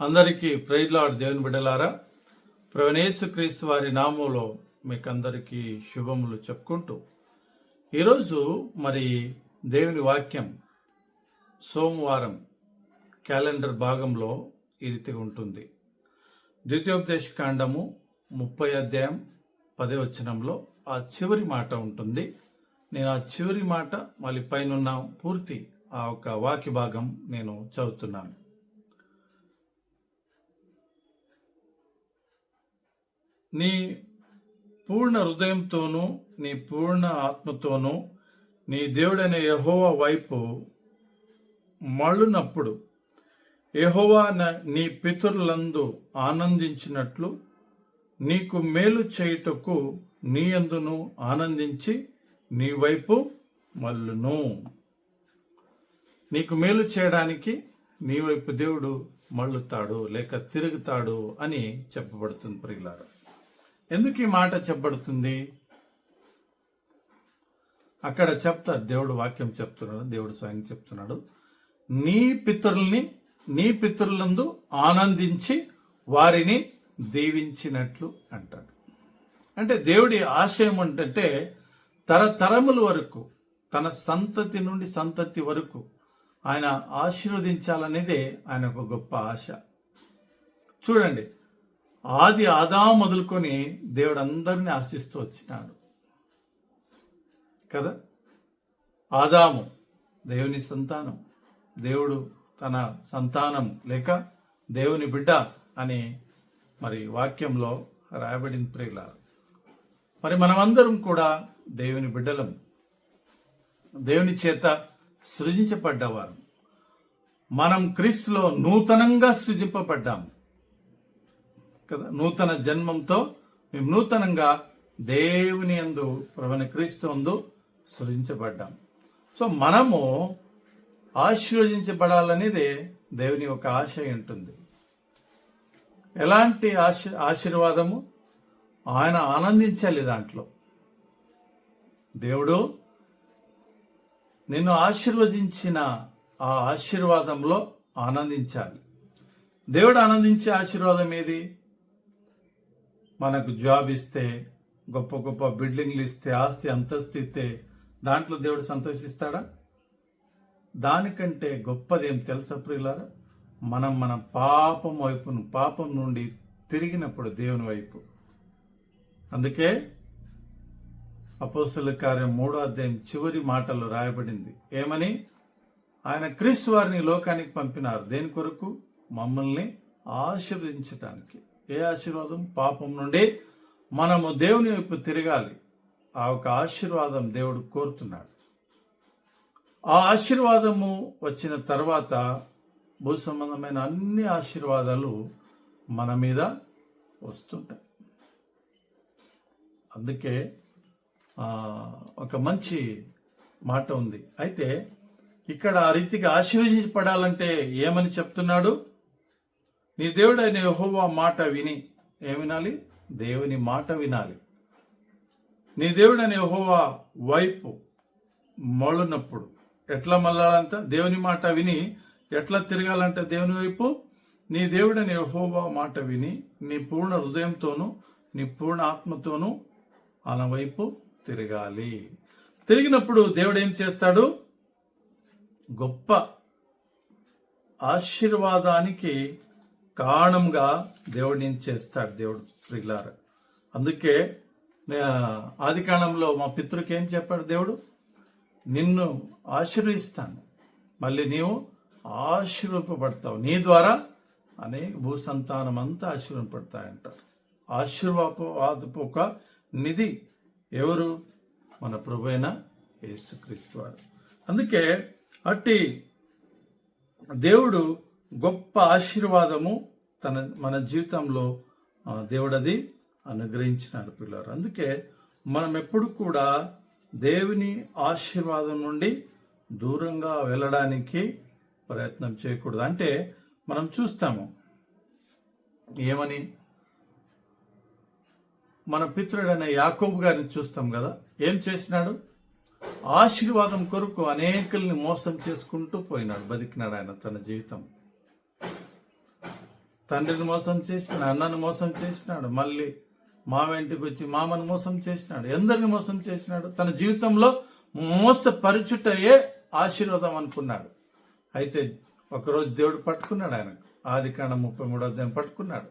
అందరికీ ప్రైజ్లాడ్ దేవుని బిడ్డలారా ప్రవణేశు క్రీస్తు వారి నామంలో మీకందరికీ శుభములు చెప్పుకుంటూ ఈరోజు మరి దేవుని వాక్యం సోమవారం క్యాలెండర్ భాగంలో ఈ రీతిగా ఉంటుంది. ద్వితీయోపదేశ కాండము ముప్పై అధ్యాయం పదే వచనంలో ఆ చివరి మాట ఉంటుంది. నేను ఆ చివరి మాట మళ్ళీ పైన పూర్తి ఆ ఒక వాక్య భాగం నేను చదువుతున్నాను. నీ పూర్ణ హృదయంతోనూ నీ పూర్ణ ఆత్మతోనూ నీ దేవుడైన యహోవా వైపు మళ్ళునప్పుడు యహోవా న- నీ పితరులందు ఆనందించినట్లు నీకు మేలు చేయుటకు నీ అందును ఆనందించి నీ వైపు మల్లును నీకు మేలు చేయడానికి నీ వైపు దేవుడు మళ్ళుతాడు లేక తిరుగుతాడు అని చెప్పబడుతుంది ప్రియులారా. ఎందుకు ఈ మాట చెప్పబడుతుంది? అక్కడ చెప్తా దేవుడు వాక్యం చెప్తున్నాడు దేవుడు స్వయం చెప్తున్నాడు. నీ పితరుల్ని నీ పితరులందు ఆనందించి వారిని దీవించినట్లు అంటాడు. అంటే దేవుడి ఆశయం ఏంటంటే తరతరముల వరకు తన సంతతి నుండి సంతతి వరకు ఆయన ఆశీర్వదించాలనేదే ఆయన ఒక గొప్ప ఆశ. చూడండి ఆది ఆదా మొదలుకొని దేవుడు అందరిని ఆశిస్తూ వచ్చినాడు. కదా? ఆదాము దేవుని సంతానం. దేవుడు తన సంతానం లేక దేవుని బిడ్డ అని మరి వాక్యంలో రాయబడిన ప్రియులారు. మరి మనమందరం కూడా దేవుని బిడ్డలం. దేవుని చేత సృజించబడ్డవారు. మనం క్రీస్తులో నూతనంగా సృజింపబడ్డాము. కదా? నూతన జన్మంతో మేము నూతనంగా దేవుని అందు ప్రవణ క్రీస్తు అందు సృజించబడ్డాం. సో మనము ఆశీర్వదించబడాలనేదే దేవుని యొక్క ఆశ ఉంటుంది. ఎలాంటి ఆశ ఆశీర్వాదము? ఆయన ఆనందించాలి దాంట్లో. దేవుడు నిన్ను ఆశీర్వదించిన ఆ ఆశీర్వాదంలో ఆనందించాలి. దేవుడు ఆనందించే ఆశీర్వాదం ఏది? మనకు జాబ్ ఇస్తే గొప్ప గొప్ప బిల్డింగ్లు ఇస్తే ఆస్తి అంతస్తు ఇస్తే దాంట్లో దేవుడు సంతోషిస్తాడా? దానికంటే గొప్పదేం తెలుసా ప్రియులారా? మనం మన పాపం వైపును పాపం నుండి తిరిగినప్పుడు దేవుని వైపు. అందుకే అపోస్తుల కార్యం మూడో అధ్యాయం చివరి మాటల్లో రాయబడింది. ఏమని? ఆయన క్రీస్తు వారిని లోకానికి పంపినారు. దేని కొరకు? మమ్మల్ని ఆశీర్వదించటానికి. ఏ ఆశీర్వాదం? పాపం నుండి మనము దేవుని వైపు తిరగాలి. ఆ ఒక ఆశీర్వాదం దేవుడు కోరుతున్నాడు. ఆ ఆశీర్వాదము వచ్చిన తర్వాత భూ సంబంధమైన అన్ని ఆశీర్వాదాలు మన మీద వస్తుంటాయి. అందుకే ఒక మంచి మాట ఉంది. అయితే ఇక్కడ ఆ రీతిగా ఆశీర్వదించబడాలంటే ఏమని చెప్తున్నాడు? నీ దేవుడైన యహోవా మాట విని ఏం వినాలి? దేవుని మాట వినాలి. నీ దేవుడైన యహోవా వైపు మళ్ళునప్పుడు ఎట్లా మళ్ళాలంట? దేవుని మాట విని ఎట్లా తిరగాలంటే? దేవుని వైపు నీ దేవుడని యహోవా మాట విని నీ పూర్ణ హృదయంతోనూ నీ పూర్ణ ఆత్మతోనూ ఆయన వైపు తిరగాలి. తిరిగినప్పుడు దేవుడు ఏం చేస్తాడు? గొప్ప ఆశీర్వాదానికి కారణంగా దేవుడు నేను చేస్తాడు దేవుడు ప్రిగులార అందుకే ఆది కాలంలో మా పితృకి ఏం చెప్పాడు దేవుడు? నిన్ను ఆశీర్వదిస్తాను. మళ్ళీ నీవు ఆశీర్వపడతావు నీ ద్వారా అనేక భూసంతానం అంతా ఆశీర్వపడతాయంటారు ఆదుపు ఒక నిధి ఎవరు? మన ప్రభు అయిన యేసుక్రీస్తు వారు. అందుకే అట్టి దేవుడు గొప్ప ఆశీర్వాదము తన మన జీవితంలో దేవుడది అనుగ్రహించినారు పిల్లలు. అందుకే మనం ఎప్పుడు కూడా దేవుని ఆశీర్వాదం నుండి దూరంగా వెళ్ళడానికి ప్రయత్నం చేయకూడదు. అంటే మనం చూస్తాము ఏమని? మన పిత్రుడైన యాకోబు గారిని చూస్తాం కదా ఏం చేసినాడు? ఆశీర్వాదం కొరకు అనేకుల్ని మోసం చేసుకుంటూ పోయినాడు బతికినాడు ఆయన తన జీవితం. తండ్రిని మోసం చేసినాడు అన్నను మోసం చేసినాడు మళ్ళీ మామ ఇంటికి వచ్చి మామను మోసం చేసినాడు ఎందరిని మోసం చేసినాడు తన జీవితంలో మోసపరుచుటయే ఆశీర్వాదం అనుకున్నాడు. అయితే ఒకరోజు దేవుడు పట్టుకున్నాడు ఆయనకు. ఆది కాండ ముప్పై మూడో అధ్యాయం పట్టుకున్నాడు.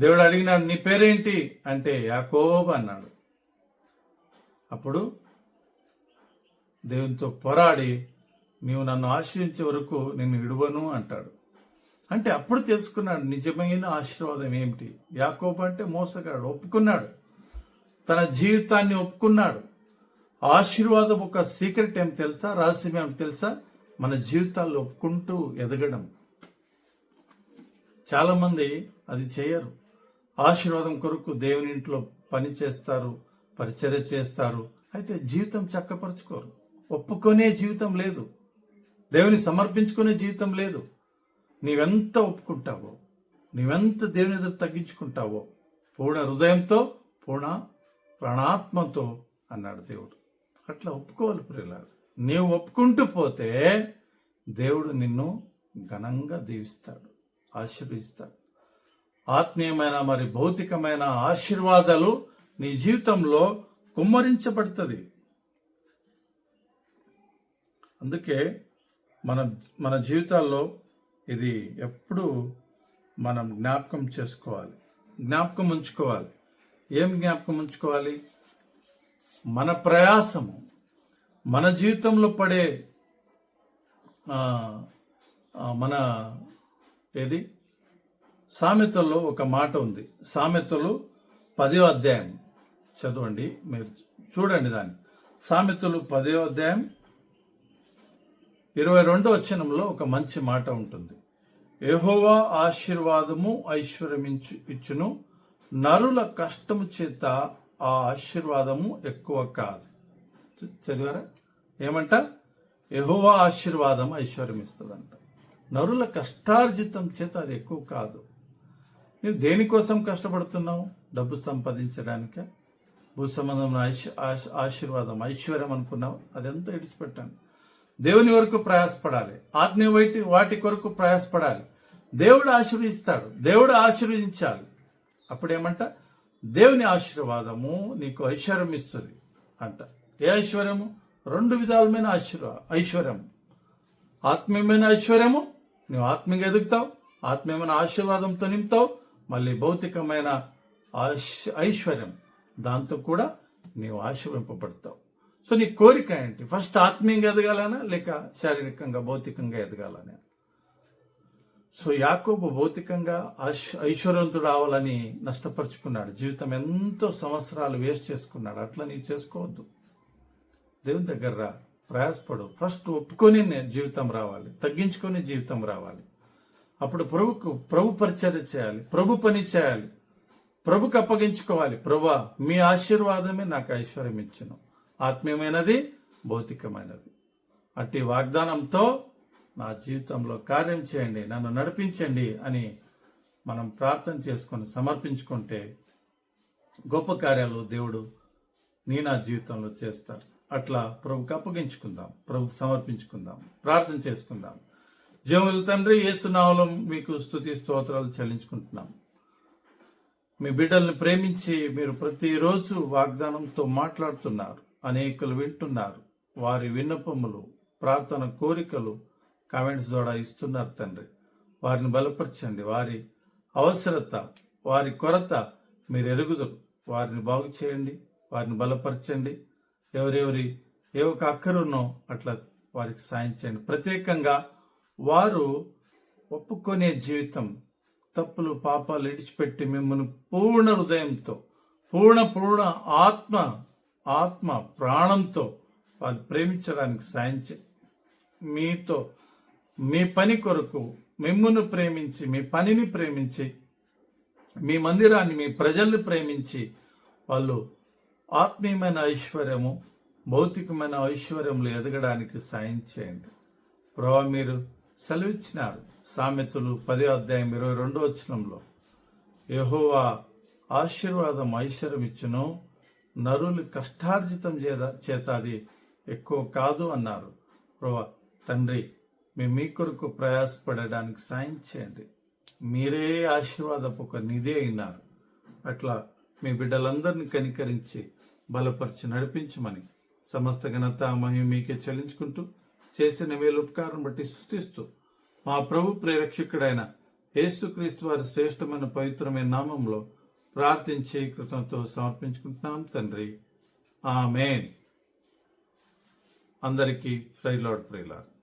దేవుడు అడిగినాడు నీ పేరేంటి? అంటే యాకోబ్ అన్నాడు. అప్పుడు దేవునితో పోరాడి నీవు నన్ను ఆశ్రయించే వరకు నేను విడువను అంటాడు. అంటే అప్పుడు తెలుసుకున్నాడు నిజమైన ఆశీర్వాదం ఏమిటి? యాకోబు అంటే మోసగాడు ఒప్పుకున్నాడు. తన జీవితాన్ని ఒప్పుకున్నాడు. ఆశీర్వాదం ఒక సీక్రెట్ ఏం తెలుసా? రహస్యం ఏం తెలుసా? మన జీవితాల్లో ఒప్పుకుంటూ ఎదగడం. చాలామంది అది చేయరు. ఆశీర్వాదం కొరకు దేవుని ఇంట్లో పని చేస్తారు పరిచర్య చేస్తారు. అయితే జీవితం చక్కపరుచుకోరు. ఒప్పుకునే జీవితం లేదు. దేవుని సమర్పించుకునే జీవితం లేదు. నీవెంత ఒప్పుకుంటావో నీవెంత దేవుని ఎదురు తగ్గించుకుంటావో పూర్ణ హృదయంతో పూర్ణ ప్రాణాత్మతో అన్నాడు దేవుడు. అట్లా ఒప్పుకోవాలి ప్రియులారు. నీవు ఒప్పుకుంటూ పోతే దేవుడు నిన్ను ఘనంగా దీవిస్తాడు ఆశీర్వదిస్తాడు. ఆత్మీయమైన మరి భౌతికమైన ఆశీర్వాదాలు నీ జీవితంలో కుమ్మరించబడుతుంది. అందుకే మన మన జీవితాల్లో ఇది ఎప్పుడు మనం జ్ఞాపకం చేసుకోవాలి. జ్ఞాపకం ఉంచుకోవాలి. ఏం జ్ఞాపకం ఉంచుకోవాలి? మన ప్రయాసము మన జీవితంలో పడే మన ఏది? సామెతల్లో ఒక మాట ఉంది. సామెతలు పదో అధ్యాయం. చదవండి మీరు చూడండి దాన్ని. సామెతలు పదో అధ్యాయం ఇరవై రెండో వచనంలో ఒక మంచి మాట ఉంటుంది. యెహోవా ఆశీర్వాదము ఐశ్వర్యమించు ఇచ్చును. నరుల కష్టము చేత ఆ ఆశీర్వాదము ఎక్కువ కాదు. చదివారా? ఏమంట? ఎహోవా ఆశీర్వాదం ఐశ్వర్యం ఇస్తుందంట నరుల కష్టార్జితం చేత అది ఎక్కువ కాదు. నువ్వు దేనికోసం కష్టపడుతున్నావు? డబ్బు సంపాదించడానికి? భూ సంబంధం ఆశీర్వాదం ఐశ్వర్యం అనుకున్నావు? అదెంత ఇడిచిపెట్టాను. దేవుని వరకు ప్రయాసపడాలి. ఆత్మీయ వైటి వాటి కొరకు ప్రయాసపడాలి. దేవుడు ఆశీర్వదిస్తాడు. దేవుడు ఆశీర్వదించాలి. అప్పుడేమంట? దేవుని ఆశీర్వాదము నీకు ఐశ్వర్యం ఇస్తుంది అంట. ఏ ఐశ్వర్యము? రెండు విధాలమైన ఆశీర్వా ఐశ్వర్యం ఆత్మీయమైన ఐశ్వర్యము నువ్వు ఆత్మీయంగా ఎదుగుతావు. ఆత్మీయమైన ఆశీర్వాదంతో నింపుతావు. మళ్ళీ భౌతికమైన ఐశ్వర్యం. దాంతో కూడా నీవు ఆశీర్వింపబడతావు సో నీ కోరిక ఏంటి? ఫస్ట్ ఆత్మీయంగా ఎదగాలనా? లేక శారీరకంగా భౌతికంగా ఎదగాలనా? సో యాకోబు భౌతికంగా ఐశ్వర్యవంతుడు అవ్వాలని నష్టపరుచుకున్నాడు. జీవితం ఎంతో సంవత్సరాలు వేస్ట్ చేసుకున్నాడు. అట్లా నీవు చేసుకోవద్దు. దేవుని దగ్గర రా. ప్రయాసపడు ఫస్ట్ ఒప్పుకొని జీవితం రావాలి. తగ్గించుకొని జీవితం రావాలి. అప్పుడు ప్రభుకు ప్రభు పరిచర్య చేయాలి. ప్రభు పని చేయాలి. ప్రభుకు అప్పగించుకోవాలి. ప్రభా మీ ఆశీర్వాదమే నాకు ఐశ్వర్యం ఇచ్చును. ఆత్మీయమైనది భౌతికమైనది. అట్టి వాగ్దానంతో నా జీవితంలో కార్యం చేయండి నన్ను నడిపించండి అని మనం ప్రార్థన చేసుకొని సమర్పించుకుంటే గొప్ప కార్యాలు దేవుడు నీ నా జీవితంలో చేస్తారు. అట్లా ప్రభుకి అప్పగించుకుందాం ప్రభుకి సమర్పించుకుందాం ప్రార్థన చేసుకుందాం. జీవముల తండ్రి ఏసునావలం మీకు స్థుతి స్తోత్రాలు చెల్లించుకుంటున్నాం. మీ బిడ్డల్ని ప్రేమించి మీరు ప్రతిరోజు వాగ్దానంతో మాట్లాడుతున్నారు. అనేకులు వింటున్నారు. వారి విన్నపములు ప్రార్థన కోరికలు కామెంట్స్ ద్వారా ఇస్తున్నారు తండ్రి. వారిని బలపరచండి. వారి అవసరత వారి కొరత మీరు ఎరుగుదరు. వారిని బాగు చేయండి. వారిని బలపరచండి. ఎవరెవరి ఏ ఒక అక్కరున్నో అట్లా వారికి సాయం చేయండి. ప్రత్యేకంగా వారు ఒప్పుకునే జీవితం తప్పులు పాపాలు ఇడిచిపెట్టి మిమ్మల్ని పూర్ణ హృదయంతో పూర్ణ పూర్ణ ఆత్మ ఆత్మ ప్రాణంతో వారు ప్రేమించడానికి సాయం మీతో మీ పని కొరకు మిమ్మును ప్రేమించి మీ పనిని ప్రేమించి మీ మందిరాన్ని మీ ప్రజల్ని ప్రేమించి వాళ్ళు ఆత్మీయమైన ఐశ్వర్యము భౌతికమైన ఐశ్వర్యములు ఎదగడానికి సాయం చేయండి ప్రభా మీరు సెలవిచ్చినారు సామెతలు పదే అధ్యాయం ఇరవై రెండో వచనంలో. యెహోవా ఆశీర్వాదం ఐశ్వర్యం ఇచ్చును. నరులు కష్టార్జితం చేత చేత అది ఎక్కువ కాదు అన్నారు. ప్రభా తండ్రి మేము మీ కొరకు ప్రయాసపడడానికి సాయం చేయండి. మీరే ఆశీర్వాదపు ఒక నిధి అయినారు. అట్లా మీ బిడ్డలందరినీ కనికరించి బలపరిచి నడిపించమని సమస్త ఘనత మహిమ మీకే చెల్లించుకుంటూ చేసిన మేలు ఉపకారం బట్టి స్థుతిస్తూ మా ప్రభు ప్రేరక్షకుడైన యేసుక్రీస్తు వారి శ్రేష్టమైన పవిత్రమైన నామంలో ప్రార్థించి కృతంతో సమర్పించుకుంటున్నాం తండ్రి. ఆమెన్. అందరికీ ఫ్రైలాడ్ ఫ్రైలాడ్